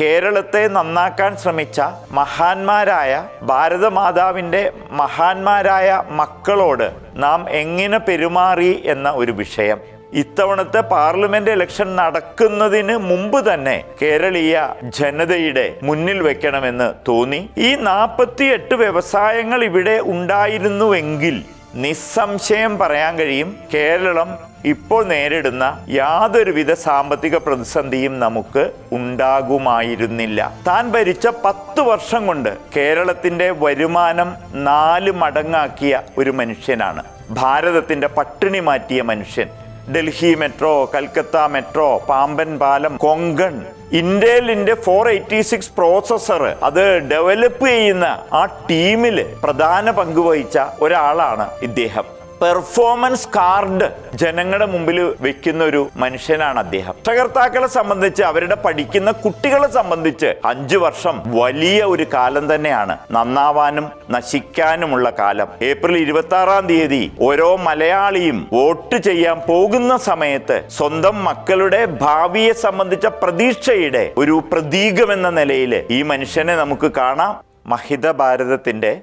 കേരളത്തെ നന്നാക്കാൻ ശ്രമിച്ച മഹാന്മാരായ ഭാരതമാതാവിന്റെ മഹാന്മാരായ മക്കളോട് നാം എങ്ങനെ പെരുമാറി എന്ന ഒരു വിഷയം. ഇത്തവണത്തെ പാർലമെന്റ് ഇലക്ഷൻ നടക്കുന്നതിന് മുമ്പ് തന്നെ കേരളീയ ജനതയുടെ മുന്നിൽ വെക്കണമെന്ന് തോന്നി. ഈ നാൽപ്പത്തിയെട്ട് വ്യവസായങ്ങൾ ഇവിടെ ഉണ്ടായിരുന്നുവെങ്കിൽ നിസ്സംശയം പറയാൻ കഴിയും. കേരളം ഇപ്പോൾ നേരിടുന്ന യാതൊരുവിധ സാമ്പത്തിക പ്രതിസന്ധിയും നമുക്ക് ഉണ്ടാകുമായിരുന്നില്ല. താൻ ഭരിച്ച പത്ത് വർഷം കൊണ്ട് കേരളത്തിന്റെ വരുമാനം നാല് മടങ്ങാക്കിയ ഒരു മനുഷ്യനാണ്. ഭാരതത്തിന്റെ പട്ടിണി മാറ്റിയ മനുഷ്യൻ. ഡൽഹി മെട്രോ കൽക്കത്ത മെട്രോ പാമ്പൻ പാലം കൊങ്കൺ ഇന്ത്യയിലിന്റെ ഫോർ എയ്റ്റി സിക്സ് പ്രോസസ്സർ അത് ഡെവലപ്പ് ചെയ്യുന്ന ആ ടീമിൽ പ്രധാന പങ്ക് വഹിച്ച ഒരാളാണ് ഇദ്ദേഹം. പെർഫോമൻസ് കാർഡ് ജനങ്ങളുടെ മുമ്പിൽ വെക്കുന്ന ഒരു മനുഷ്യനാണ് അദ്ദേഹം. രക്ഷകർത്താക്കളെ സംബന്ധിച്ച് അവരുടെ പഠിക്കുന്ന കുട്ടികളെ സംബന്ധിച്ച് അഞ്ചു വർഷം വലിയ ഒരു കാലം തന്നെയാണ്. നന്നാവാനും നശിക്കാനുമുള്ള കാലം. ഏപ്രിൽ ഇരുപത്തി ആറാം തീയതി ഓരോ മലയാളിയും വോട്ട് ചെയ്യാൻ പോകുന്ന സമയത്ത് സ്വന്തം മക്കളുടെ ഭാവിയെ സംബന്ധിച്ച പ്രതീക്ഷയുടെ ഒരു പ്രതീകമെന്ന നിലയിൽ ഈ മനുഷ്യനെ നമുക്ക് കാണാം. മഹിത ഭാരതത്തിന്റെ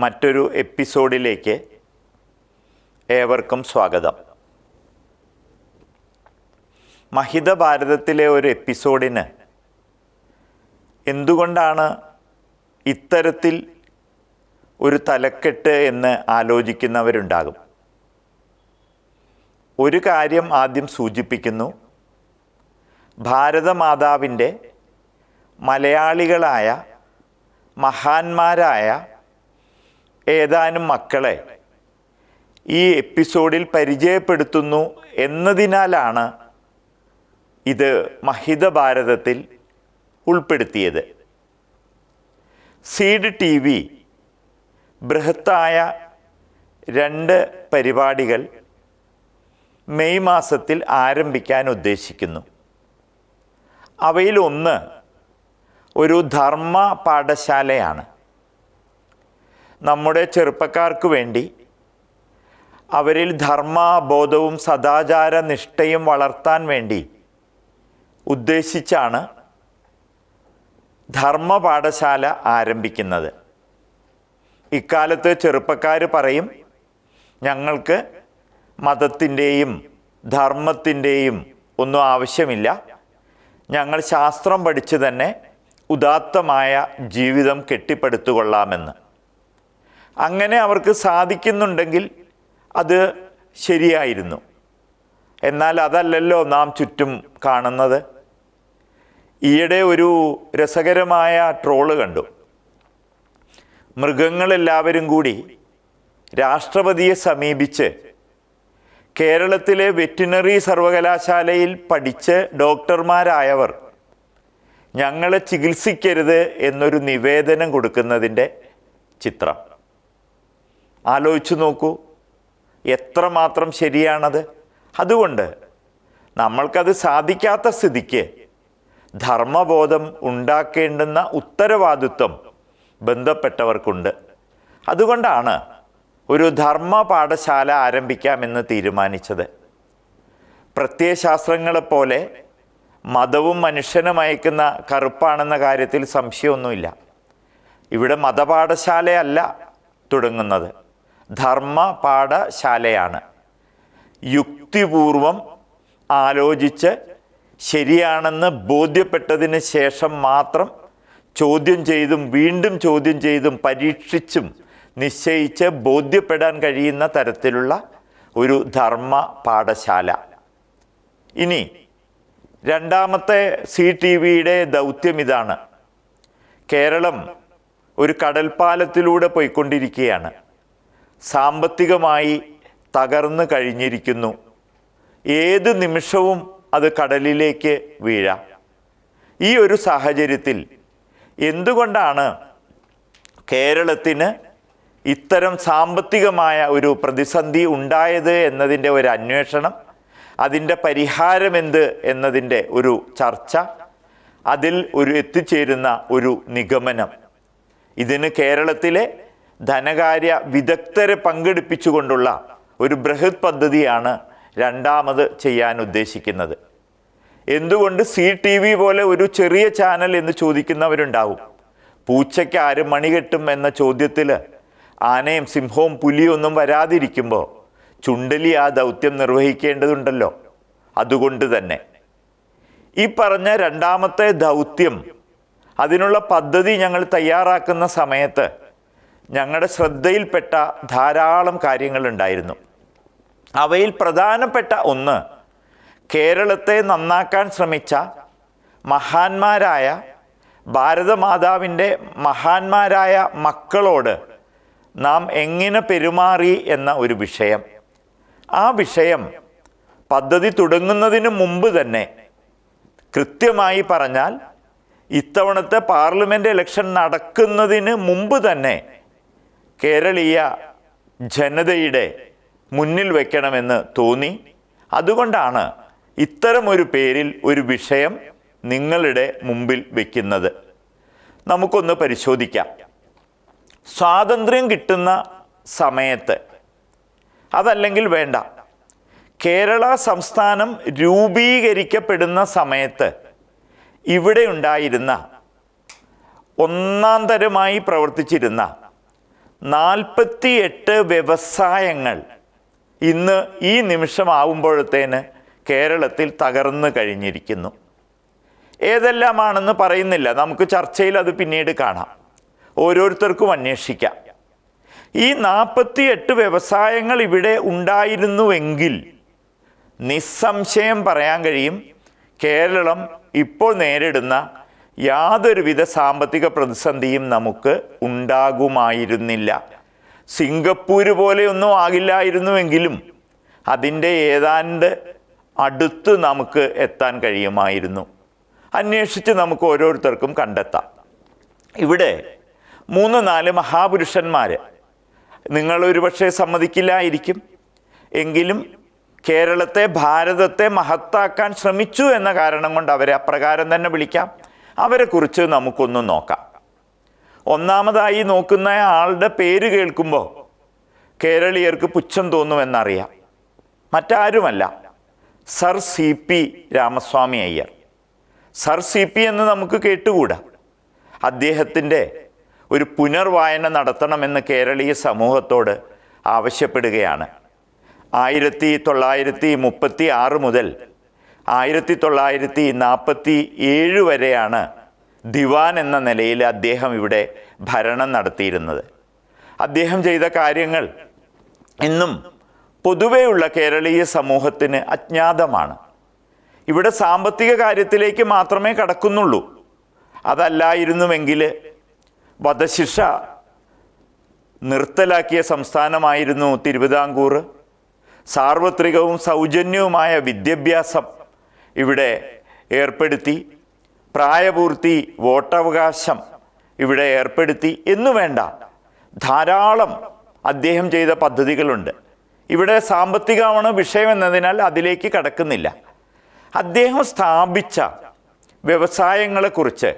മറ്റൊരു എപ്പിസോഡിലേക്ക് ഏവർക്കും സ്വാഗതം. മഹിത ഭാരതത്തിലെ ഒരു എപ്പിസോഡിന് എന്തുകൊണ്ടാണ് ഇത്തരത്തിൽ ഒരു തലക്കെട്ട് എന്ന് ആലോചിക്കുന്നവരുണ്ടാകും? ഒരു കാര്യം ആദ്യം സൂചിപ്പിക്കുന്നു. ഭാരതമാതാവിന്റെ മലയാളികളായ മഹാന്മാരായ ഏതാനും മക്കളെ ഈ എപ്പിസോഡിൽ പരിചയപ്പെടുത്തുന്നു എന്നതിനാലാണ് ഇത് മഹിത ഭാരതത്തിൽ ഉൾപ്പെടുത്തിയത്. സീഡ് ടി വി ബൃഹത്തായ രണ്ട് പരിപാടികൾ മെയ് മാസത്തിൽ ആരംഭിക്കാൻ ഉദ്ദേശിക്കുന്നു. അവയിൽ ഒന്ന് ഒരു ധർമ്മ പാഠശാലയാണ്. നമ്മുടെ ചെറുപ്പക്കാർക്ക് വേണ്ടി അവരിൽ ധർമ്മബോധവും സദാചാര നിഷ്ഠയും വളർത്താൻ വേണ്ടി ഉദ്ദേശിച്ചാണ് ധർമ്മ പാഠശാല ആരംഭിക്കുന്നത്. ഇക്കാലത്ത് ചെറുപ്പക്കാർ പറയും ഞങ്ങൾക്ക് മതത്തിന്റെയും ധർമ്മത്തിന്റെയും ഒന്നും ആവശ്യമില്ല. ഞങ്ങൾ ശാസ്ത്രം പഠിച്ച് തന്നെ ഉദാത്തമായ ജീവിതം കെട്ടിപ്പടുത്തുകൊള്ളാമെന്ന്. അങ്ങനെ അവർക്ക് സാധിക്കുന്നുണ്ടെങ്കിൽ അത് ശരിയായിരുന്നു. എന്നാൽ അതല്ലല്ലോ നാം ചുറ്റും കാണുന്നത്. ഈയിടെ ഒരു രസകരമായ ട്രോൾ കണ്ടു. മൃഗങ്ങളെല്ലാവരും കൂടി രാഷ്ട്രപതിയെ സമീപിച്ച് കേരളത്തിലെ വെറ്റിനറി സർവകലാശാലയിൽ പഠിച്ച് ഡോക്ടർമാരായവർ ഞങ്ങളെ ചികിത്സിക്കരുത് എന്നൊരു നിവേദനം കൊടുക്കുന്നതിന്റെ ചിത്രം. ആലോചിച്ചു നോക്കൂ. എത്രമാത്രം ശരിയാണത്? അതുകൊണ്ട് നമ്മൾക്കത് സാധിക്കാത്ത സ്ഥിതിക്ക് ധർമ്മബോധം ഉണ്ടാക്കേണ്ടുന്ന ഉത്തരവാദിത്വം ബന്ധപ്പെട്ടവർക്കുണ്ട്. അതുകൊണ്ടാണ് ഒരു ധർമ്മ പാഠശാല ആരംഭിക്കാമെന്ന് തീരുമാനിച്ചത്. പ്രത്യയശാസ്ത്രങ്ങളെപ്പോലെ മതവും മനുഷ്യനും അയക്കുന്ന കറുപ്പാണെന്ന കാര്യത്തിൽ സംശയമൊന്നുമില്ല. ഇവിടെ മതപാഠശാലയല്ല തുടങ്ങുന്നത്. ധർമ്മ പാഠശാലയാണ് യുക്തിപൂർവം ആലോചിച്ച് ശരിയാണെന്ന് ബോധ്യപ്പെട്ടതിന് ശേഷം മാത്രം ചോദ്യം ചെയ്തും വീണ്ടും ചോദ്യം ചെയ്തും പരീക്ഷിച്ചും നിശ്ചയിച്ച് ബോധ്യപ്പെടാൻ കഴിയുന്ന തരത്തിലുള്ള ഒരു ധർമ്മ പാഠശാല ഇനി രണ്ടാമത്തെ സി ടി വിയുടെ ദൗത്യം ഇതാണ്. കേരളം ഒരു കടൽപ്പാലത്തിലൂടെ പോയിക്കൊണ്ടിരിക്കുകയാണ്. സാമ്പത്തികമായി തകർന്നു കഴിഞ്ഞിരിക്കുന്നു. ഏത് നിമിഷവും അത് കടലിലേക്ക് വീഴാം. ഈ ഒരു സാഹചര്യത്തിൽ എന്തുകൊണ്ടാണ് കേരളത്തിന് ഇത്തരം സാമ്പത്തികമായ ഒരു പ്രതിസന്ധി ഉണ്ടായത് എന്നതിന്റെ ഒരു അന്വേഷണം അതിന്റെ പരിഹാരം എന്ത് എന്നതിന്റെ ഒരു ചർച്ച അതിൽ ഒരു എത്തിച്ചേരുന്ന ഒരു നിഗമനം. ഇതിന് കേരളത്തിലെ ധനകാര്യ വിദഗ്ധരെ പങ്കെടുപ്പിച്ചുകൊണ്ടുള്ള ഒരു ബൃഹത് പദ്ധതിയാണ് രണ്ടാമത് ചെയ്യാൻ ഉദ്ദേശിക്കുന്നത്. എന്തുകൊണ്ട് സി ടി വി പോലെ ഒരു ചെറിയ ചാനൽ എന്ന് ചോദിക്കുന്നവരുണ്ടാവും. പൂച്ചയ്ക്ക് ആര് മണി കെട്ടും എന്ന ചോദ്യത്തിൽ ആനയും സിംഹവും പുലിയൊന്നും വരാതിരിക്കുമ്പോൾ ചുണ്ടലി ആ ദൗത്യം നിർവഹിക്കേണ്ടതുണ്ടല്ലോ. അതുകൊണ്ട് തന്നെ. ഈ പറഞ്ഞ രണ്ടാമത്തെ ദൗത്യം അതിനുള്ള പദ്ധതി ഞങ്ങൾ തയ്യാറാക്കുന്ന സമയത്ത് ഞങ്ങളുടെ ശ്രദ്ധയിൽപ്പെട്ട ധാരാളം കാര്യങ്ങളുണ്ടായിരുന്നു. അവയിൽ പ്രധാനപ്പെട്ട ഒന്ന് കേരളത്തെ നന്നാക്കാൻ ശ്രമിച്ച മഹാന്മാരായ ഭാരതമാതാവിന്റെ മഹാന്മാരായ മക്കളോട് നാം എങ്ങനെ പെരുമാറി എന്ന ഒരു വിഷയം. ആ വിഷയം പദ്ധതി തുടങ്ങുന്നതിന് മുമ്പ് തന്നെ കൃത്യമായി പറഞ്ഞാൽ ഇത്തവണത്തെ പാർലമെന്റ് ഇലക്ഷൻ നടക്കുന്നതിന് മുമ്പ് തന്നെ കേരളീയ ജനതയുടെ മുന്നിൽ വെക്കണമെന്ന് തോന്നി. അതുകൊണ്ടാണ് ഇത്തരമൊരു പേരിൽ ഒരു വിഷയം നിങ്ങളുടെ മുമ്പിൽ വെക്കുന്നത്. നമുക്കൊന്ന് പരിശോധിക്കാം. സ്വാതന്ത്ര്യം കിട്ടുന്ന സമയത്ത് അതല്ലെങ്കിൽ വേണ്ട കേരള സംസ്ഥാനം രൂപീകരിക്കപ്പെടുന്ന സമയത്ത് ഇവിടെ ഉണ്ടായിരുന്ന ഒന്നാം തരമായി പ്രവർത്തിച്ചിരുന്ന നാൽപ്പത്തി എട്ട് വ്യവസായങ്ങൾ ഇന്ന് ഈ നിമിഷമാവുമ്പോഴത്തേന് കേരളത്തിൽ തകർന്നു കഴിഞ്ഞിരിക്കുന്നു. ഏതെല്ലാമാണെന്ന് പറയുന്നില്ല. നമുക്ക് ചർച്ചയിൽ അത് പിന്നീട് കാണാം. ഓരോരുത്തർക്കും അന്വേഷിക്കാം. ഈ നാൽപ്പത്തി എട്ട് വ്യവസായങ്ങൾ ഇവിടെ ഉണ്ടായിരുന്നുവെങ്കിൽ നിസ്സംശയം പറയാൻ കഴിയും കേരളം ഇപ്പോൾ നേരിടുന്ന യാതൊരുവിധ സാമ്പത്തിക പ്രതിസന്ധിയും നമുക്ക് ഉണ്ടാകുമായിരുന്നില്ല. സിംഗപ്പൂര് പോലെയൊന്നും ആകില്ലായിരുന്നുവെങ്കിലും അതിന്റെ ഏതാണ്ട് അടുത്ത് നമുക്ക് എത്താൻ കഴിയുമായിരുന്നു. അന്വേഷിച്ച് നമുക്ക് ഓരോരുത്തർക്കും കണ്ടെത്താം. ഇവിടെ മൂന്ന് നാല് മഹാപുരുഷന്മാർ നിങ്ങൾ ഒരുപക്ഷെ സമ്മതിക്കില്ലായിരിക്കും. എങ്കിലും കേരളത്തെ ഭാരതത്തെ മഹത്താക്കാൻ ശ്രമിച്ചു എന്ന കാരണം കൊണ്ട് അവരെ അപ്രകാരം തന്നെ വിളിക്കാം. അവരെക്കുറിച്ച് നമുക്കൊന്ന് നോക്കാം. ഒന്നാമതായി നോക്കുന്ന ആളുടെ പേര് കേൾക്കുമ്പോൾ കേരളീയർക്ക് പുച്ഛം തോന്നുമെന്നറിയാം. മറ്റാരുമല്ല. Sir C P Ramaswamy Iyer. Sir C P എന്ന് നമുക്ക് കേട്ടുകൂടാ. അദ്ദേഹത്തിന്റെ ഒരു പുനർവായന നടത്തണമെന്ന് കേരളീയ സമൂഹത്തോട് ആവശ്യപ്പെടുകയാണ്. ആയിരത്തി തൊള്ളായിരത്തി മുപ്പത്തി ആറ് മുതൽ ആയിരത്തി തൊള്ളായിരത്തി നാൽപ്പത്തി ഏഴ് വരെയാണ് ദിവാൻ എന്ന നിലയിൽ അദ്ദേഹം ഇവിടെ ഭരണം നടത്തിയിരുന്നത്. അദ്ദേഹം ചെയ്ത കാര്യങ്ങൾ ഇന്നും പൊതുവെയുള്ള കേരളീയ സമൂഹത്തിന് അജ്ഞാതമാണ്. ഇവിടെ സാമ്പത്തിക കാര്യത്തിലേക്ക് മാത്രമേ കടക്കുന്നുള്ളൂ. അതല്ലായിരുന്നുവെങ്കിൽ വധശിക്ഷ നിർത്തലാക്കിയ സംസ്ഥാനമായിരുന്നു തിരുവിതാംകൂർ സാർവത്രികവും സൗജന്യവുമായ വിദ്യാഭ്യാസം ഇവിടെ ഏർപ്പെടുത്തി പ്രായപൂർത്തി വോട്ടവകാശം ഇവിടെ ഏർപ്പെടുത്തി എന്നു വേണ്ട. ധാരാളം അദ്ദേഹം ചെയ്ത പദ്ധതികളുണ്ട്. ഇവിടെ സാമ്പത്തികമാണ് വിഷയം എന്നതിനാൽ അതിലേക്ക് കടക്കുന്നില്ല. അദ്ദേഹം സ്ഥാപിച്ച വ്യവസായങ്ങളെക്കുറിച്ച്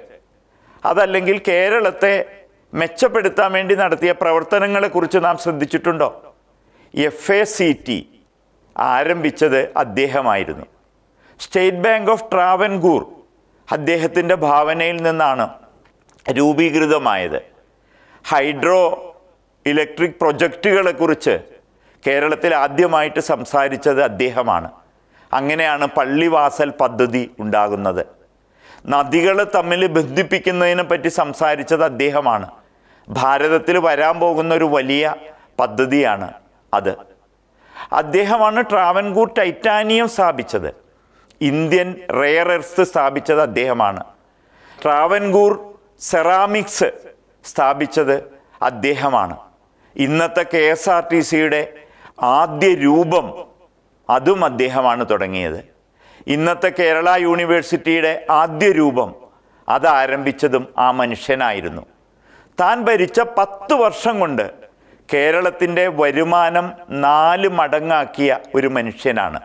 അതല്ലെങ്കിൽ കേരളത്തെ മെച്ചപ്പെടുത്താൻ വേണ്ടി നടത്തിയ പ്രവർത്തനങ്ങളെക്കുറിച്ച് നാം ശ്രദ്ധിച്ചിട്ടുണ്ടോ? എഫ് എ സി ടി ആരംഭിച്ചത് അദ്ദേഹമായിരുന്നു. സ്റ്റേറ്റ് ബാങ്ക് ഓഫ് ട്രാവൻകൂർ അദ്ദേഹത്തിന്റെ ഭാവനയിൽ നിന്നാണ് രൂപീകൃതമായത്. ഹൈഡ്രോ ഇലക്ട്രിക് പ്രൊജക്റ്റുകളെക്കുറിച്ച് കേരളത്തിൽ ആദ്യമായിട്ട് സംസാരിച്ചത് അദ്ദേഹമാണ്. അങ്ങനെയാണ് പള്ളിവാസൽ പദ്ധതി ഉണ്ടാകുന്നത്. നദികളെ തമ്മിൽ ബന്ധിപ്പിക്കുന്നതിനെ പറ്റി സംസാരിച്ചത് അദ്ദേഹമാണ്. ഭാരതത്തിൽ വരാൻ പോകുന്ന ഒരു വലിയ പദ്ധതിയാണ് അത്. അദ്ദേഹമാണ് ട്രാവൻകൂർ ടൈറ്റാനിയം സ്ഥാപിച്ചത്. ഇന്ത്യൻ റെയർ എർത്ത് സ്ഥാപിച്ചത് അദ്ദേഹമാണ്. ട്രാവൻകൂർ സെറാമിക്സ് സ്ഥാപിച്ചത് അദ്ദേഹമാണ്. ഇന്നത്തെ കെ എസ് ആർ ടി സിയുടെ ആദ്യ രൂപം അതും അദ്ദേഹമാണ് തുടങ്ങിയത്. ഇന്നത്തെ കേരള യൂണിവേഴ്സിറ്റിയുടെ ആദ്യ രൂപം അത് ആരംഭിച്ചതും ആ മനുഷ്യനായിരുന്നു. താൻ ഭരിച്ച പത്ത് വർഷം കൊണ്ട് കേരളത്തിന്റെ വരുമാനം നാല് മടങ്ങാക്കിയ ഒരു മനുഷ്യനാണ്.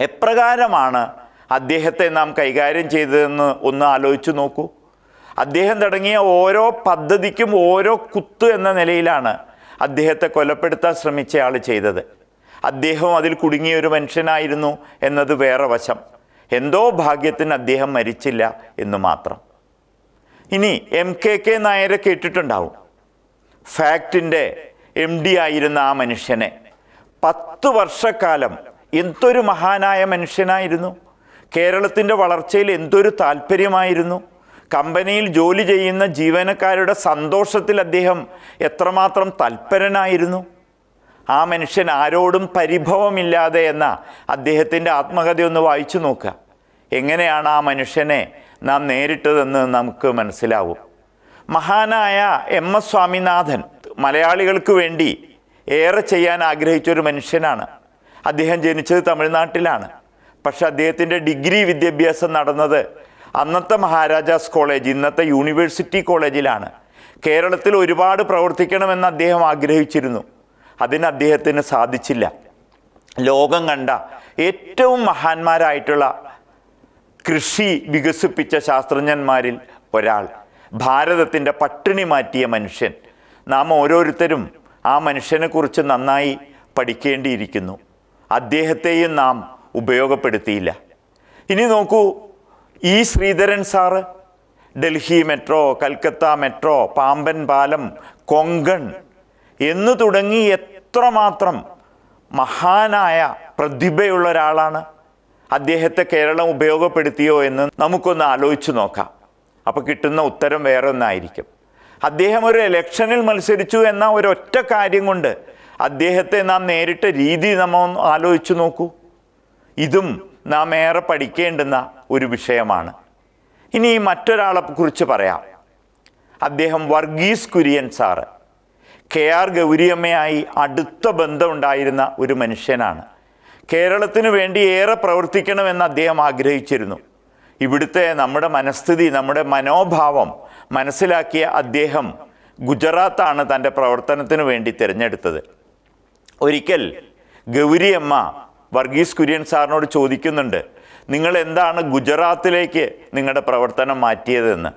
എപ്രകാരമാണ് അദ്ദേഹത്തെ നാം കൈകാര്യം ചെയ്തതെന്ന് ഒന്ന് ആലോചിച്ചു നോക്കൂ. അദ്ദേഹം തുടങ്ങിയ ഓരോ പദ്ധതിക്കും ഓരോ കുത്ത് എന്ന നിലയിലാണ് അദ്ദേഹത്തെ കൊലപ്പെടുത്താൻ ശ്രമിച്ചയാൾ ചെയ്തത്. അദ്ദേഹം അതിൽ കുടുങ്ങിയ ഒരു മനുഷ്യനായിരുന്നു എന്നത് വേറെ വശം. എന്തോ ഭാഗ്യത്തിന് അദ്ദേഹം മരിച്ചില്ല എന്ന് മാത്രം. ഇനി എം കെ കെ നായരെ കേട്ടിട്ടുണ്ടാവും. ഫാക്റ്റിന്റെ എം ഡി ആയിരുന്ന ആ മനുഷ്യനെ പത്ത് വർഷക്കാലം എന്തൊരു മഹാനായ മനുഷ്യനായിരുന്നു? കേരളത്തിന്റെ വളർച്ചയിൽ എന്തൊരു താല്പര്യമായിരുന്നു? കമ്പനിയിൽ ജോലി ചെയ്യുന്ന ജീവനക്കാരുടെ സന്തോഷത്തിൽ അദ്ദേഹം എത്രമാത്രം തൽപരനായിരുന്നു? ആ മനുഷ്യൻ ആരോടും പരിഭവമില്ലാതെ എന്ന അദ്ദേഹത്തിന്റെ ആത്മകഥയൊന്ന് വായിച്ചു നോക്കുക. എങ്ങനെയാണ് ആ മനുഷ്യനെ നാം നേരിട്ടതെന്ന് നമുക്ക് മനസ്സിലാവും. മഹാനായ എം എസ് സ്വാമിനാഥൻ മലയാളികൾക്ക് വേണ്ടി ഏറെ ചെയ്യാൻ ആഗ്രഹിച്ചൊരു മനുഷ്യനാണ്. അദ്ദേഹം ജനിച്ചത് തമിഴ്നാട്ടിലാണ്. പക്ഷെ അദ്ദേഹത്തിന്റെ ഡിഗ്രി വിദ്യാഭ്യാസം നടന്നത് അന്നത്തെ മഹാരാജാസ് കോളേജ് ഇന്നത്തെ യൂണിവേഴ്സിറ്റി കോളേജിലാണ്. കേരളത്തിൽ ഒരുപാട് പ്രവർത്തിക്കണമെന്ന് അദ്ദേഹം ആഗ്രഹിച്ചിരുന്നു. അതിന് അദ്ദേഹത്തിന് സാധിച്ചില്ല. ലോകം കണ്ട ഏറ്റവും മഹാന്മാരായിട്ടുള്ള കൃഷി വികസിപ്പിച്ച ശാസ്ത്രജ്ഞന്മാരിൽ ഒരാൾ. ഭാരതത്തിന്റെ പട്ടിണി മാറ്റിയ മനുഷ്യൻ. നാം ഓരോരുത്തരും ആ മനുഷ്യനെക്കുറിച്ച് നന്നായി പഠിക്കേണ്ടിയിരിക്കുന്നു. അദ്ദേഹത്തെയും നാം ഉപയോഗപ്പെടുത്തിയില്ല. ഇനി നോക്കൂ ഈ Sreedharan sir Delhi metro Calcutta metro Pamban പാലം കൊങ്കൺ എന്ന് തുടങ്ങി എത്രമാത്രം മഹാനായ പ്രതിഭയുള്ള ഒരാളാണ് അദ്ദേഹത്തെ കേരളം ഉപയോഗപ്പെടുത്തിയോ എന്ന് നമുക്കൊന്ന് ആലോചിച്ച് നോക്കാം. അപ്പോൾ കിട്ടുന്ന ഉത്തരം വേറെ ഒന്നായിരിക്കും അദ്ദേഹം ഒരു ഇലക്ഷനിൽ മത്സരിച്ചു എന്ന ഒരൊറ്റ കാര്യം കൊണ്ട് അദ്ദേഹത്തെ നാം നേരിട്ട രീതി നമ്മൾ ആലോചിച്ചു നോക്കൂ. ഇതും നാം ഏറെ പഠിക്കേണ്ടുന്ന ഒരു വിഷയമാണ്. ഇനി മറ്റൊരാളെ കുറിച്ച് പറയാം. അദ്ദേഹം Varghese Kurien sir K R ഗൗരിയമ്മയായി അടുത്ത ബന്ധമുണ്ടായിരുന്ന ഒരു മനുഷ്യനാണ്. കേരളത്തിനു വേണ്ടി ഏറെ പ്രവർത്തിക്കണമെന്ന് അദ്ദേഹം ആഗ്രഹിച്ചിരുന്നു. ഇവിടുത്തെ നമ്മുടെ മനസ്ഥിതി നമ്മുടെ മനോഭാവം മനസ്സിലാക്കിയ അദ്ദേഹം ഗുജറാത്താണ് തന്റെ പ്രവർത്തനത്തിന് വേണ്ടി തിരഞ്ഞെടുത്തത്. ഒരിക്കൽ ഗൗരിയമ്മ വർഗീസ് കുര്യൻ സാറിനോട് ചോദിക്കുന്നുണ്ട് നിങ്ങൾ എന്താണ് ഗുജറാത്തിലേക്ക് നിങ്ങളുടെ പ്രവർത്തനം മാറ്റിയതെന്ന്?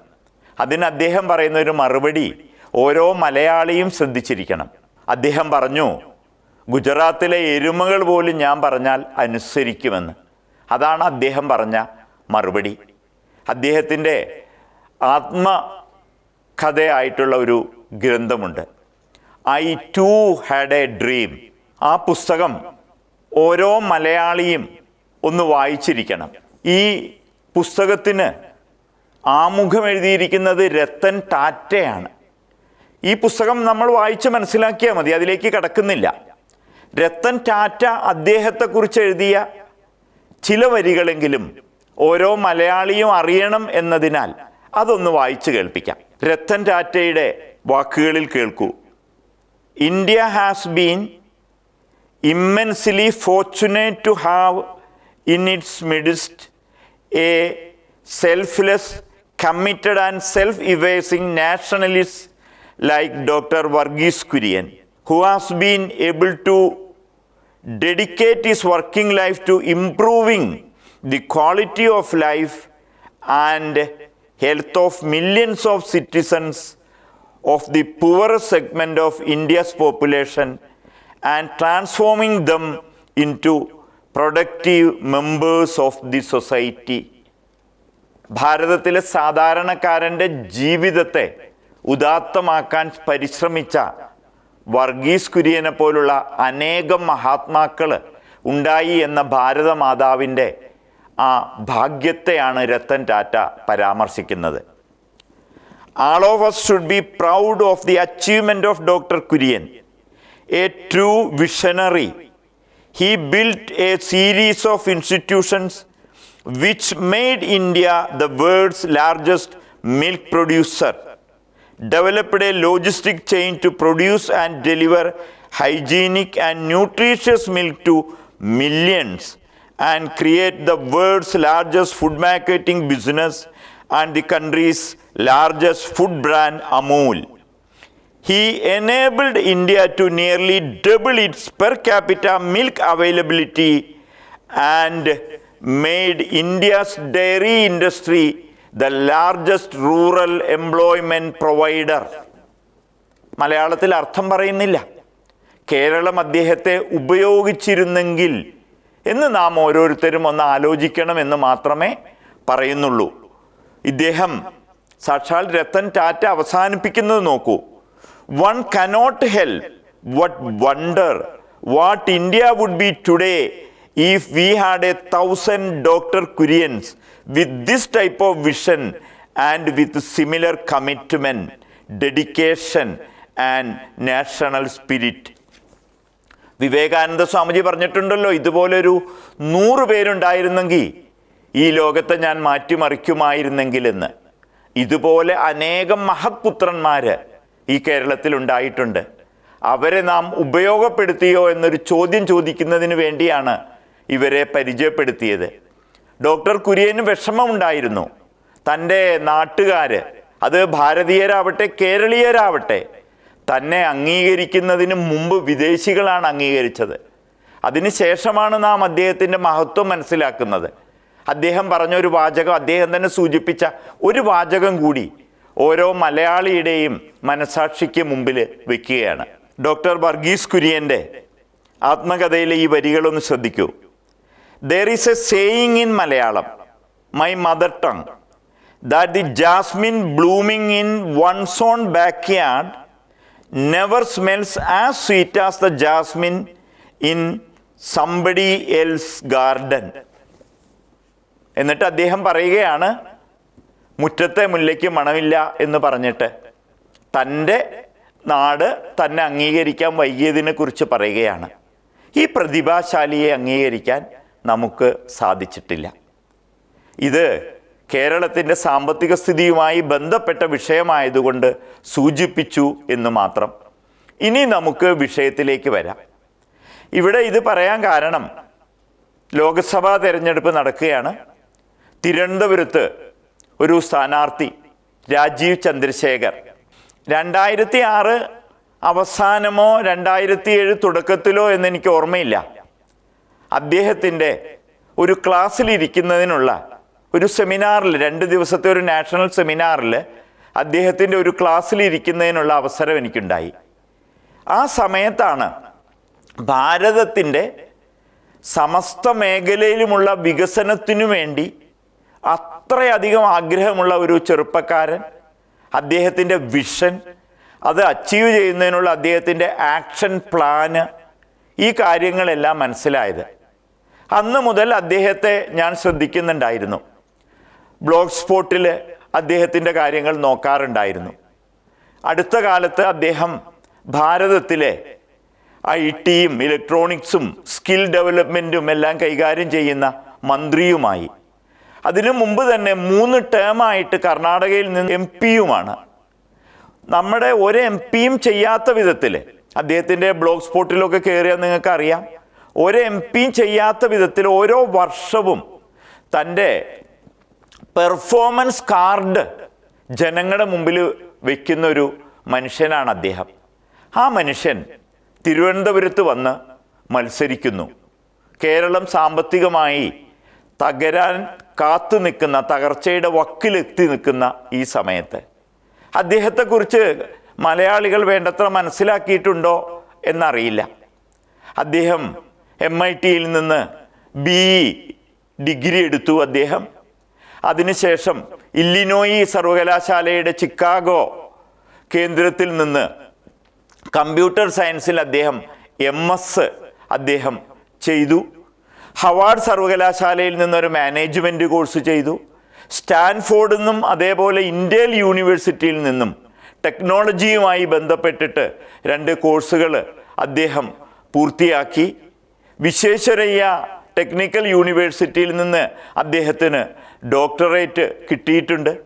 അതിന് അദ്ദേഹം പറയുന്ന ഒരു മറുപടി ഓരോ മലയാളിയും ശ്രദ്ധിച്ചിരിക്കണം. അദ്ദേഹം പറഞ്ഞു ഗുജറാത്തിലെ എരുമകൾ പോലും ഞാൻ പറഞ്ഞാൽ അനുസരിക്കുമെന്ന്. അതാണ് അദ്ദേഹം പറഞ്ഞ മറുപടി. അദ്ദേഹത്തിന്റെ ആത്മകഥയായിട്ടുള്ള ഒരു ഗ്രന്ഥമുണ്ട്. I too had a dream ആ പുസ്തകം ഓരോ മലയാളിയും ഒന്ന് വായിച്ചിരിക്കണം. ഈ പുസ്തകത്തിന് ആമുഖം എഴുതിയിരിക്കുന്നത് രത്തൻ ടാറ്റയാണ്. ഈ പുസ്തകം നമ്മൾ വായിച്ച് മനസ്സിലാക്കിയാൽ മതി അതിലേക്ക് കടക്കുന്നില്ല. രത്തൻ ടാറ്റ അദ്ദേഹത്തെക്കുറിച്ച് എഴുതിയ ചില വരികളെങ്കിലും ഓരോ മലയാളിയും അറിയണം എന്നതിനാൽ അതൊന്ന് വായിച്ചു കേൾപ്പിക്കാം. രത്തൻ ടാറ്റയുടെ വാക്കുകളിൽ കേൾക്കൂ. India has been immensely fortunate to have in its midst a selfless, committed, and self effacing nationalist like Dr. Varghese Kurian, who has been able to dedicate his working life to improving the quality of life and health of millions of citizens of the poorest segment of India's population and them into productive members of the society ഭാരതത്തിലെ സാധാരണക്കാരന്റെ ജീവിതത്തെ ഉദാത്തമാക്കാൻ പരിശ്രമിച്ച വർഗീസ് കുര്യനെ പോലുള്ള അനേകം മഹാത്മാക്കൾ ഉണ്ടായി എന്ന ഭാരതമാതാവിന്റെ ആ ഭാഗ്യത്തെയാണ് രത്തൻ ടാറ്റ പരാമർശിക്കുന്നത്. All of us should be proud of the achievement of doctor Kurien a true visionary. He built a series of institutions which made India the world's largest milk producer, developed a logistic chain to produce and deliver hygienic and nutritious milk to millions, and create the world's largest food marketing business and the country's largest food brand Amul. He enabled India to nearly double its per capita milk availability and made India's dairy industry the largest rural employment provider. മലയാളത്തിൽ അർത്ഥം പറയുന്നില്ല കേരളം അദ്ദേഹത്തെ ഉപയോഗിച്ചിരുന്നെങ്കിൽ എന്ന് നാം ഓരോരുത്തരും ഒന്ന് ആലോചിക്കണമെന്ന് മാത്രമേ പറയുന്നുള്ളൂ ഇദ്ദേഹം സാക്ഷാൽ രത്തൻ ടാറ്റ അവസാനിപ്പിക്കുന്നത് നോക്കൂ one cannot help but wonder what India would be today if we had a thousand doctor Kuriens with this type of vision and with similar commitment dedication and national spirit Vivekananda Swamiji പറഞ്ഞിട്ടുണ്ടല്ലോ ഇതുപോലൊരു നൂറ് പേരുണ്ടായിരുന്നെങ്കിൽ ഈ ലോകത്തെ ഞാൻ മാറ്റിമറിക്കുമായിരുന്നെങ്കിലെന്ന്. ഇതുപോലെ അനേകം മഹത്പുത്രന്മാര് ഈ കേരളത്തിൽ ഉണ്ടായിട്ടുണ്ട് അവരെ നാം ഉപയോഗപ്പെടുത്തിയോ എന്നൊരു ചോദ്യം ചോദിക്കുന്നതിന് വേണ്ടിയാണ് ഇവരെ പരിചയപ്പെടുത്തിയത്. ഡോക്ടർ കുര്യന് വിഷമമുണ്ടായിരുന്നു. തന്റെ നാട്ടുകാർ അത് ഭാരതീയരാവട്ടെ കേരളീയരാവട്ടെ തന്നെ അംഗീകരിക്കുന്നതിന് മുമ്പ് വിദേശികളാണ് അംഗീകരിച്ചത്. അതിനുശേഷമാണ് നാം അദ്ദേഹത്തിന്റെ മഹത്വം മനസ്സിലാക്കുന്നത്. അദ്ദേഹം പറഞ്ഞ ഒരു വാചകം അദ്ദേഹം തന്നെ സൂചിപ്പിച്ച ഒരു വാചകം കൂടി ഓരോ മലയാളിയുടെയും മനസാക്ഷിക്ക് മുമ്പിൽ വെക്കുകയാണ്. ഡോക്ടർ വർഗീസ് കുര്യന്റെ ആത്മകഥയിലെ ഈ വരികളൊന്ന് ശ്രദ്ധിക്കൂ. There is a saying in Malayalam my mother tongue that the jasmine blooming in one's own backyard never smells as sweet as the jasmine in somebody else garden എന്നിട്ട് അദ്ദേഹം പറയുകയാണ് മുറ്റത്തെ മുല്ലയ്ക്ക് മണമില്ല എന്ന് പറഞ്ഞിട്ട് തന്റെ നാട് തന്നെ അംഗീകരിക്കാൻ വൈകിയതിനെ കുറിച്ച് പറയുകയാണ്. ഈ പ്രതിഭാശാലിയെ അംഗീകരിക്കാൻ നമുക്ക് സാധിച്ചിട്ടില്ല. ഇത് കേരളത്തിന്റെ സാമ്പത്തിക സ്ഥിതിയുമായി ബന്ധപ്പെട്ട വിഷയമായതുകൊണ്ട് സൂചിപ്പിച്ചു എന്ന് മാത്രം. ഇനി നമുക്ക് വിഷയത്തിലേക്ക് വരാം. ഇവിടെ ഇത് പറയാൻ കാരണം ലോക്സഭാ തെരഞ്ഞെടുപ്പ് നടക്കുകയാണ്. തിരുവനന്തപുരത്ത് ഒരു സ്ഥാനാർത്ഥി രാജീവ് ചന്ദ്രശേഖർ. രണ്ടായിരത്തി ആറ് അവസാനമോ രണ്ടായിരത്തി ഏഴ് തുടക്കത്തിലോ എന്നെനിക്ക് ഓർമ്മയില്ല. അദ്ദേഹത്തിന്റെ ഒരു ക്ലാസ്സിലിരിക്കുന്നതിനുള്ള ഒരു സെമിനാറിൽ രണ്ട് ദിവസത്തെ ഒരു നാഷണൽ സെമിനാറിൽ അദ്ദേഹത്തിന്റെ ഒരു ക്ലാസ്സിലിരിക്കുന്നതിനുള്ള അവസരം എനിക്കുണ്ടായി. ആ സമയത്താണ് ഭാരതത്തിന്റെ സമസ്ത മേഖലയിലുമുള്ള വികസനത്തിനു വേണ്ടി അത്രയധികം ആഗ്രഹമുള്ള ഒരു ചെറുപ്പക്കാരൻ അദ്ദേഹത്തിന്റെ വിഷൻ അത് അച്ചീവ് ചെയ്യുന്നതിനുള്ള അദ്ദേഹത്തിന്റെ ആക്ഷൻ പ്ലാന് ഈ കാര്യങ്ങളെല്ലാം മനസ്സിലായത്. അന്ന് മുതൽ അദ്ദേഹത്തെ ഞാൻ ശ്രദ്ധിക്കുന്നുണ്ടായിരുന്നു. ബ്ലോഗ് സ്പോട്ടിൽ അദ്ദേഹത്തിന്റെ കാര്യങ്ങൾ നോക്കാറുണ്ടായിരുന്നു. അടുത്ത കാലത്ത് അദ്ദേഹം ഭാരതത്തിലെ ഐ ടിയും ഇലക്ട്രോണിക്സും സ്കിൽ ഡെവലപ്മെന്റും എല്ലാം കൈകാര്യം ചെയ്യുന്ന മന്ത്രിയുമായി. അതിനു മുമ്പ് തന്നെ മൂന്ന് ടേമായിട്ട് കർണാടകയിൽ നിന്ന് എം പിയുമാണ് നമ്മുടെ ഒരു എം പിയും ചെയ്യാത്ത വിധത്തിൽ അദ്ദേഹത്തിന്റെ ബ്ലോഗ് സ്പോട്ടിലൊക്കെ കയറിയാൽ നിങ്ങൾക്കറിയാം ഒരു എം പിയും ചെയ്യാത്ത വിധത്തിൽ ഓരോ വർഷവും തന്റെ പെർഫോമൻസ് കാർഡ് ജനങ്ങളുടെ മുമ്പിൽ വെക്കുന്ന ഒരു മനുഷ്യനാണ് അദ്ദേഹം. ആ മനുഷ്യൻ തിരുവനന്തപുരത്ത് വന്ന് മത്സരിക്കുന്നു. കേരളം സാമ്പത്തികമായി തകരാൻ കാത്തു നിൽക്കുന്ന തകർച്ചയുടെ വക്കിലെത്തി നിൽക്കുന്ന ഈ സമയത്ത്. അദ്ദേഹത്തെക്കുറിച്ച് മലയാളികൾ വേണ്ടത്ര മനസ്സിലാക്കിയിട്ടുണ്ടോ എന്നറിയില്ല. അദ്ദേഹം എം ഐ ടിയിൽ നിന്ന് ബി ഇ ഡിഗ്രി എടുത്തു അദ്ദേഹം. അതിനുശേഷം ഇല്ലിനോയി സർവകലാശാലയുടെ ചിക്കാഗോ കേന്ദ്രത്തിൽ നിന്ന് കമ്പ്യൂട്ടർ സയൻസിൽ അദ്ദേഹം എം എസ് അദ്ദേഹം ചെയ്തു. ഹവാർഡ് സർവകലാശാലയിൽ നിന്നൊരു മാനേജ്മെന്റ് കോഴ്സ് ചെയ്തു. സ്റ്റാൻഫോർഡിൽ നിന്നും അതേപോലെ ഇന്ത്യയിൽ യൂണിവേഴ്സിറ്റിയിൽ നിന്നും ടെക്നോളജിയുമായി ബന്ധപ്പെട്ടിട്ട് രണ്ട് കോഴ്സുകൾ അദ്ദേഹം പൂർത്തിയാക്കി. വിശ്വേശ്വരയ്യ ടെക്നിക്കൽ യൂണിവേഴ്സിറ്റിയിൽ നിന്ന് അദ്ദേഹത്തിന് ഡോക്ടറേറ്റ് കിട്ടിയിട്ടുണ്ട്.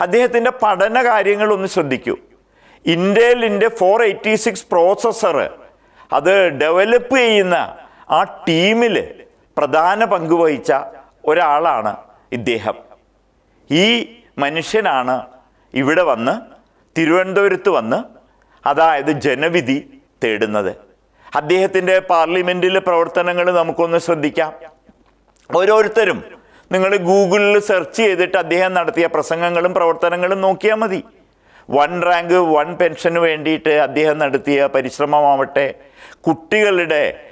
അദ്ദേഹത്തിന്റെ പഠന കാര്യങ്ങളൊന്ന് ശ്രദ്ധിക്കൂ. ഇൻഡേലിന്റെ ഫോർ എയ്റ്റി സിക്സ് പ്രോസസ്സർ അത് ഡെവലപ്പ് ചെയ്യുന്ന ആ ടീമിൽ പ്രധാന പങ്ക് വഹിച്ച ഒരാളാണ് ഇദ്ദേഹം. ഈ മനുഷ്യനാണ് ഇവിടെ വന്ന് തിരുവനന്തപുരത്ത് വന്ന് അതായത് ജനവിധി തേടുന്നത്. അദ്ദേഹത്തിന്റെ പാർലമെന്റിലെ പ്രവർത്തനങ്ങൾ നമുക്കൊന്ന് ശ്രദ്ധിക്കാം. ഓരോരുത്തരും നിങ്ങൾ ഗൂഗിളിൽ സെർച്ച് ചെയ്തിട്ട് അദ്ദേഹം നടത്തിയ പ്രസംഗങ്ങളും പ്രവർത്തനങ്ങളും നോക്കിയാൽ മതി. വൺ റാങ്ക് വൺ പെൻഷന് വേണ്ടിയിട്ട് അദ്ദേഹം നടത്തിയ പരിശ്രമമാവട്ടെ കുട്ടികളുടെ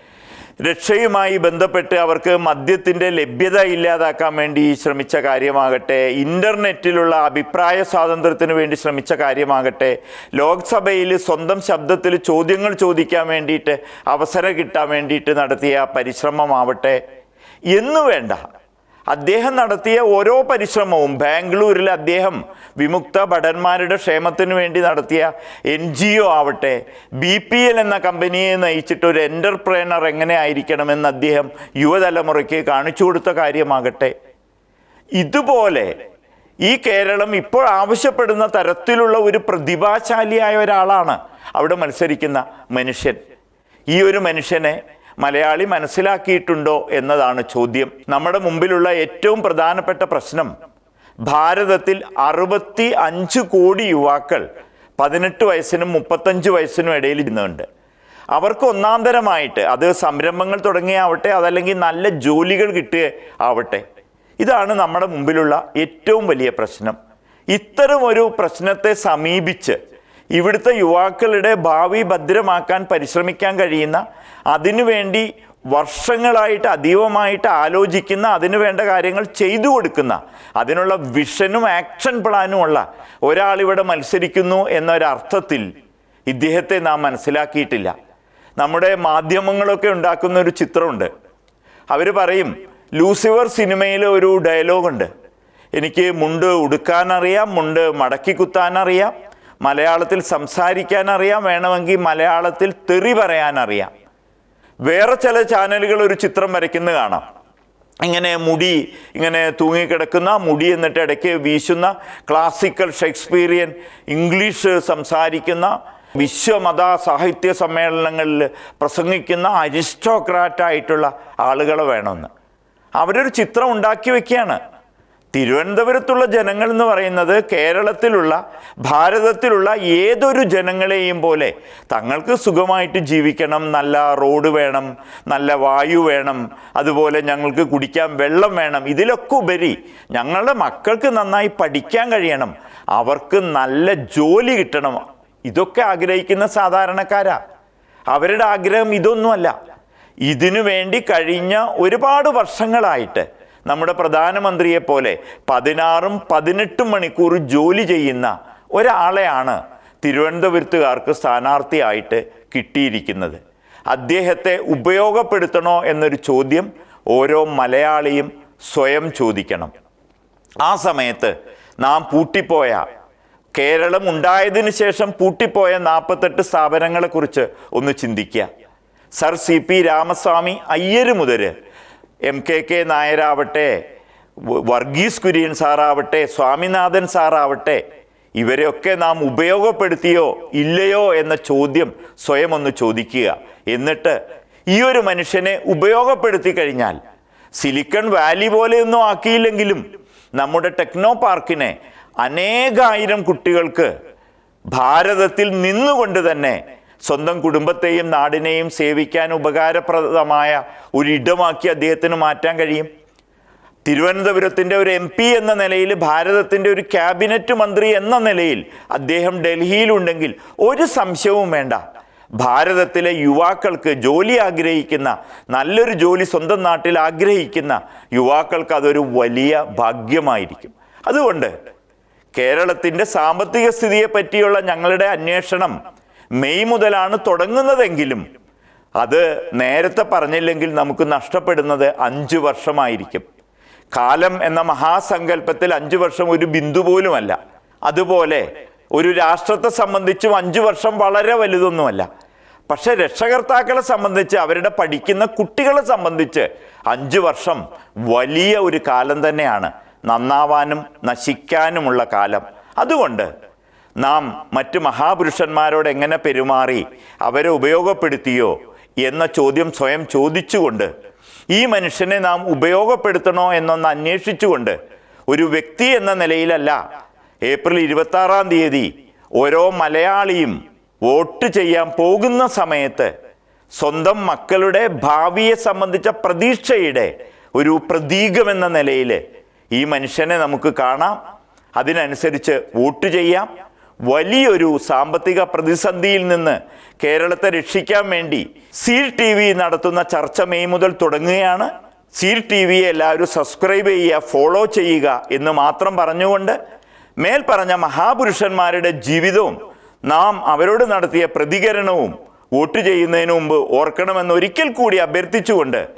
രക്ഷയുമായി ബന്ധപ്പെട്ട് അവർക്ക് മദ്യത്തിന്റെ ലഭ്യത ഇല്ലാതാക്കാൻ വേണ്ടി ശ്രമിച്ച കാര്യമാകട്ടെ ഇന്റർനെറ്റിലുള്ള അഭിപ്രായ സ്വാതന്ത്ര്യത്തിന് വേണ്ടി ശ്രമിച്ച കാര്യമാകട്ടെ ലോക്സഭയിൽ സ്വന്തം ശബ്ദത്തിൽ ചോദ്യങ്ങൾ ചോദിക്കാൻ വേണ്ടിയിട്ട് അവസരം കിട്ടാൻ വേണ്ടിയിട്ട് നടത്തിയ പരിശ്രമമാവട്ടെ. എന്നു വേണ്ട അദ്ദേഹം നടത്തിയ ഓരോ പരിശ്രമവും ബാംഗ്ലൂരിൽ അദ്ദേഹം വിമുക്ത ഭടന്മാരുടെ ക്ഷേമത്തിന് വേണ്ടി നടത്തിയ എൻ ജി ഒ ആവട്ടെ ബി പി എൽ എന്ന കമ്പനിയെ നയിച്ചിട്ട് ഒരു എന്റർപ്രേണർ എങ്ങനെ ആയിരിക്കണമെന്ന് അദ്ദേഹം യുവതലമുറയ്ക്ക് കാണിച്ചു കൊടുത്ത കാര്യമാകട്ടെ. ഇതുപോലെ ഈ കേരളം ഇപ്പോൾ ആവശ്യപ്പെടുന്ന തരത്തിലുള്ള ഒരു പ്രതിഭാശാലിയായ ഒരാളാണ് അവിടെ മത്സരിക്കുന്ന മനുഷ്യൻ. ഈ ഒരു മനുഷ്യനെ മലയാളി മനസ്സിലാക്കിയിട്ടുണ്ടോ എന്നതാണ് ചോദ്യം. നമ്മുടെ മുമ്പിലുള്ള ഏറ്റവും പ്രധാനപ്പെട്ട പ്രശ്നം ഭാരതത്തിൽ അറുപത്തി അഞ്ച് കോടി യുവാക്കൾ പതിനെട്ട് വയസ്സിനും മുപ്പത്തഞ്ച് വയസ്സിനും ഇടയിൽ ഇരുന്നുണ്ട് അവർക്ക് ഒന്നാം തരമായിട്ട് അത് സംരംഭങ്ങൾ തുടങ്ങിയാവട്ടെ അതല്ലെങ്കിൽ നല്ല ജോലികൾ കിട്ടുക ആവട്ടെ. ഇതാണ് നമ്മുടെ മുമ്പിലുള്ള ഏറ്റവും വലിയ പ്രശ്നം. ഇത്തരം ഒരു പ്രശ്നത്തെ സമീപിച്ച് ഇവിടുത്തെ യുവാക്കളുടെ ഭാവി ഭദ്രമാക്കാൻ പരിശ്രമിക്കാൻ കഴിയുന്ന അതിനുവേണ്ടി വർഷങ്ങളായിട്ട് അതീവമായിട്ട് ആലോചിക്കുന്ന അതിനു വേണ്ട കാര്യങ്ങൾ ചെയ്തു കൊടുക്കുന്ന അതിനുള്ള വിഷനും ആക്ഷൻ പ്ലാനും ഉള്ള ഒരാളിവിടെ മത്സരിക്കുന്നു എന്നൊരർത്ഥത്തിൽ ഇദ്ദേഹത്തെ നാം മനസ്സിലാക്കിയിട്ടില്ല. നമ്മുടെ മാധ്യമങ്ങളൊക്കെ ഉണ്ടാക്കുന്ന ഒരു ചിത്രമുണ്ട്. അവർ പറയും ലൂസിഫർ സിനിമയിൽ ഒരു ഡയലോഗുണ്ട്. എനിക്ക് മുണ്ട് ഉടുക്കാനറിയാം മുണ്ട് മടക്കി കുത്താനറിയാം മലയാളത്തിൽ സംസാരിക്കാനറിയാം വേണമെങ്കിൽ മലയാളത്തിൽ തെറി പറയാനറിയാം. വേറെ ചില ചാനലുകൾ ഒരു ചിത്രം വരയ്ക്കുന്നത് കാണാം. ഇങ്ങനെ മുടി ഇങ്ങനെ തൂങ്ങിക്കിടക്കുന്ന മുടി എന്നിട്ട് ഇടയ്ക്ക് വീശുന്ന ക്ലാസിക്കൽ ഷേക്സ്പീരിയൻ ഇംഗ്ലീഷ് സംസാരിക്കുന്ന വിശ്വമത സാഹിത്യ സമ്മേളനങ്ങളിൽ പ്രസംഗിക്കുന്ന അരിസ്റ്റോക്രാറ്റായിട്ടുള്ള ആളുകളെ വേണമെന്ന്. അവരൊരു ചിത്രം ഉണ്ടാക്കി വെക്കുകയാണ്. തിരുവനന്തപുരത്തുള്ള ജനങ്ങൾ എന്ന് പറയുന്നത് കേരളത്തിലുള്ള ഭാരതത്തിലുള്ള ഏതൊരു ജനങ്ങളെയും പോലെ തങ്ങൾക്ക് സുഖമായിട്ട് ജീവിക്കണം നല്ല റോഡ് വേണം നല്ല വായു വേണം അതുപോലെ ഞങ്ങൾക്ക് കുടിക്കാൻ വെള്ളം വേണം ഇതിലൊക്കെ ഉപരി ഞങ്ങളുടെ മക്കൾക്ക് നന്നായി പഠിക്കാൻ കഴിയണം അവർക്ക് നല്ല ജോലി കിട്ടണം. ഇതൊക്കെ ആഗ്രഹിക്കുന്ന സാധാരണക്കാരാ. അവരുടെ ആഗ്രഹം ഇതൊന്നുമല്ല. ഇതിനു വേണ്ടി കഴിഞ്ഞ ഒരുപാട് വർഷങ്ങളായിട്ട് നമ്മുടെ പ്രധാനമന്ത്രിയെ പോലെ പതിനാറും പതിനെട്ടും മണിക്കൂർ ജോലി ചെയ്യുന്ന ഒരാളെയാണ് തിരുവനന്തപുരത്തുകാർക്ക് സ്ഥാനാർത്ഥിയായിട്ട് കിട്ടിയിരിക്കുന്നത്. അദ്ദേഹത്തെ ഉപയോഗപ്പെടുത്തണോ എന്നൊരു ചോദ്യം ഓരോ മലയാളിയും സ്വയം ചോദിക്കണം. ആ സമയത്ത് നാം പൂട്ടിപ്പോയ കേരളം ഉണ്ടായതിന് ശേഷം പൂട്ടിപ്പോയ നാൽപ്പത്തെട്ട് സ്ഥാപനങ്ങളെക്കുറിച്ച് ഒന്ന് ചിന്തിക്കുക. Sir C P Ramaswamy Iyer മുതൽ എം കെ കെ നായരാവട്ടെ വർഗീസ് കുര്യൻ സാറാവട്ടെ സ്വാമിനാഥൻ സാറാവട്ടെ ഇവരെയൊക്കെ നാം ഉപയോഗപ്പെടുത്തിയോ ഇല്ലയോ എന്ന ചോദ്യം സ്വയം ഒന്ന് ചോദിക്കുക. എന്നിട്ട് ഈ ഒരു മനുഷ്യനെ ഉപയോഗപ്പെടുത്തി കഴിഞ്ഞാൽ സിലിക്കൺ വാലി പോലെയൊന്നും ആക്കിയില്ലെങ്കിലും നമ്മുടെ ടെക്നോ പാർക്കിനെ അനേകായിരം കുട്ടികൾക്ക് ഭാരതത്തിൽ നിന്നുകൊണ്ട് തന്നെ സ്വന്തം കുടുംബത്തെയും നാടിനെയും സേവിക്കാൻ ഉപകാരപ്രദമായ ഒരു ഇടമാക്കി അദ്ദേഹത്തിന് മാറ്റാൻ കഴിയും. തിരുവനന്തപുരത്തിന്റെ ഒരു എം പി എന്ന നിലയിൽ ഭാരതത്തിന്റെ ഒരു ക്യാബിനറ്റ് മന്ത്രി എന്ന നിലയിൽ അദ്ദേഹം ഡൽഹിയിലുണ്ടെങ്കിൽ ഒരു സംശയവും വേണ്ട. ഭാരതത്തിലെ യുവാക്കൾക്ക് ജോലി ആഗ്രഹിക്കുന്ന നല്ലൊരു ജോലി സ്വന്തം നാട്ടിൽ ആഗ്രഹിക്കുന്ന യുവാക്കൾക്ക് അതൊരു വലിയ ഭാഗ്യമായിരിക്കും. അതുകൊണ്ട് കേരളത്തിന്റെ സാമ്പത്തിക സ്ഥിതിയെ പറ്റിയുള്ള ഞങ്ങളുടെ അന്വേഷണം മെയ് മുതലാണ് തുടങ്ങുന്നതെങ്കിലും അത് നേരത്തെ പറഞ്ഞില്ലെങ്കിൽ നമുക്ക് നഷ്ടപ്പെടുന്നത് അഞ്ച് വർഷമായിരിക്കും. കാലം എന്ന മഹാസങ്കല്പത്തിൽ അഞ്ചു വർഷം ഒരു ബിന്ദു പോലുമല്ല. അതുപോലെ ഒരു രാഷ്ട്രത്തെ സംബന്ധിച്ചും അഞ്ചു വർഷം വളരെ വലുതൊന്നുമല്ല. പക്ഷെ രക്ഷകർത്താക്കളെ സംബന്ധിച്ച് അവരുടെ പഠിക്കുന്ന കുട്ടികളെ സംബന്ധിച്ച് അഞ്ചു വർഷം വലിയ ഒരു കാലം തന്നെയാണ്. നന്നാവാനും നശിക്കാനുമുള്ള കാലം. അതുകൊണ്ട് നാം മറ്റ് മഹാപുരുഷന്മാരോട് എങ്ങനെ പെരുമാറി അവരെ ഉപയോഗപ്പെടുത്തിയോ എന്ന ചോദ്യം സ്വയം ചോദിച്ചുകൊണ്ട് ഈ മനുഷ്യനെ നാം ഉപയോഗപ്പെടുത്തണോ എന്നൊന്ന് അന്വേഷിച്ചുകൊണ്ട് ഒരു വ്യക്തി എന്ന നിലയിലല്ല. ഏപ്രിൽ ഇരുപത്തി ആറാം തീയതി ഓരോ മലയാളിയും വോട്ട് ചെയ്യാൻ പോകുന്ന സമയത്ത് സ്വന്തം മക്കളുടെ ഭാവിയെ സംബന്ധിച്ച പ്രതീക്ഷയുടെ ഒരു പ്രതീകമെന്ന നിലയിൽ ഈ മനുഷ്യനെ നമുക്ക് കാണാം. അതിനനുസരിച്ച് വോട്ട് ചെയ്യാം. വലിയൊരു സാമ്പത്തിക പ്രതിസന്ധിയിൽ നിന്ന് കേരളത്തെ രക്ഷിക്കാൻ വേണ്ടി സീൽ ടി വി നടത്തുന്ന ചർച്ച മെയ് മുതൽ തുടങ്ങുകയാണ്. സീൽ ടി വി എല്ലാവരും സബ്സ്ക്രൈബ് ചെയ്യുക ഫോളോ ചെയ്യുക എന്ന് മാത്രം പറഞ്ഞുകൊണ്ട് മേൽ പറഞ്ഞ മഹാപുരുഷന്മാരുടെ ജീവിതവും നാം അവരോട് നടത്തിയ പ്രതികരണവും വോട്ട് ചെയ്യുന്നതിന് മുമ്പ് ഓർക്കണമെന്ന് ഒരിക്കൽ കൂടി അഭ്യർത്ഥിച്ചുകൊണ്ട്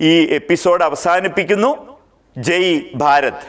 ഈ എപ്പിസോഡ് അവസാനിപ്പിക്കുന്നു. ജയ് ഭാരത്.